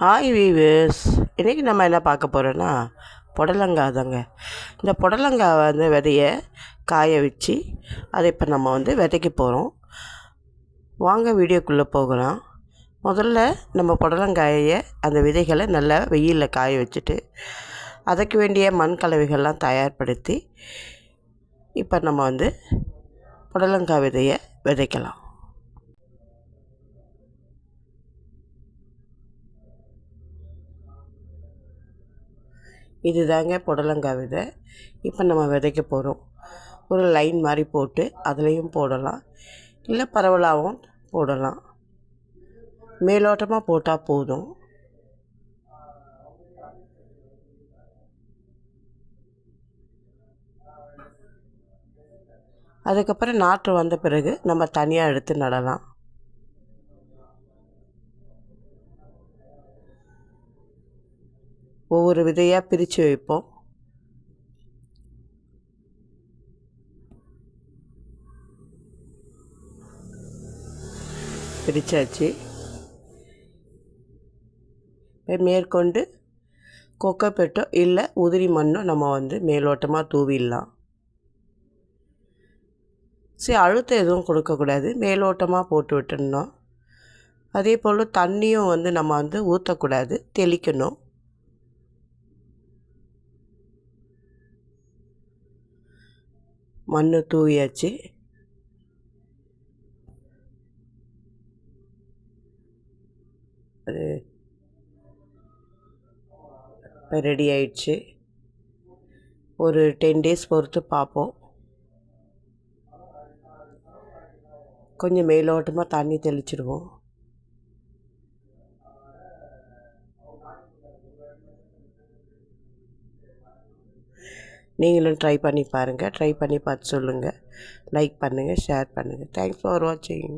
Hi viewers இன்றைக்கி நம்ம என்ன பார்க்க போகிறோன்னா புடலங்காய் தாங்க இந்த புடலங்காய் வந்து விதைய காய வச்சு அதை இப்போ நம்ம வந்து விதைக்க போகிறோம் வாங்க வீடியோக்குள்ளே போகலாம். முதல்ல நம்ம புடலங்காயை அந்த விதைகளை நல்லா வெயிலில் காய வச்சுட்டு அதுக்கு வேண்டிய மண் கலவைகள்லாம் தயார்படுத்தி இப்போ நம்ம வந்து புடலங்காய் விதையை விதைக்கலாம். இது தாங்க புடலங்காய் விதை. இப்போ நம்ம விதைக்க போகிறோம் ஒரு லைன் மாதிரி போட்டு அதுலேயும் போடலாம். இல்லை பரவலாகவும் போடலாம். மேலோட்டமாக போட்டால் போதும். அதுக்கப்புறம் நாற்று வந்த பிறகு நம்ம தனியாக எடுத்து நடலாம். ஒவ்வொரு விதையாக பிரித்து வைப்போம். பிரித்தாச்சு இப்போ மேற்கொண்டு கொக்கோப்பெட்டோ இல்லை உதிரி மண்ணோ நம்ம வந்து மேலோட்டமாக தூவிடலாம். சரி அழுத்தம் எதுவும் கொடுக்கக்கூடாது மேலோட்டமாக போட்டு விட்டுடணும். அதே போல் தண்ணியும் வந்து நம்ம வந்து ஊற்றக்கூடாது தெளிக்கணும். மண் தூவியாச்சு. அது இப்போ ரெடி ஆயிடுச்சு. ஒரு டென் டேஸ் பொறுத்து பார்ப்போம். கொஞ்சம் மேலோட்டமாக தண்ணி தெளிச்சிடுவோம். நீங்களும் ட்ரை பண்ணி பாருங்கள் ட்ரை பண்ணி பார்த்து சொல்லுங்கள் லைக் பண்ணுங்கள் ஷேர் பண்ணுங்கள் தேங்க்ஸ் ஃபார் வாட்சிங்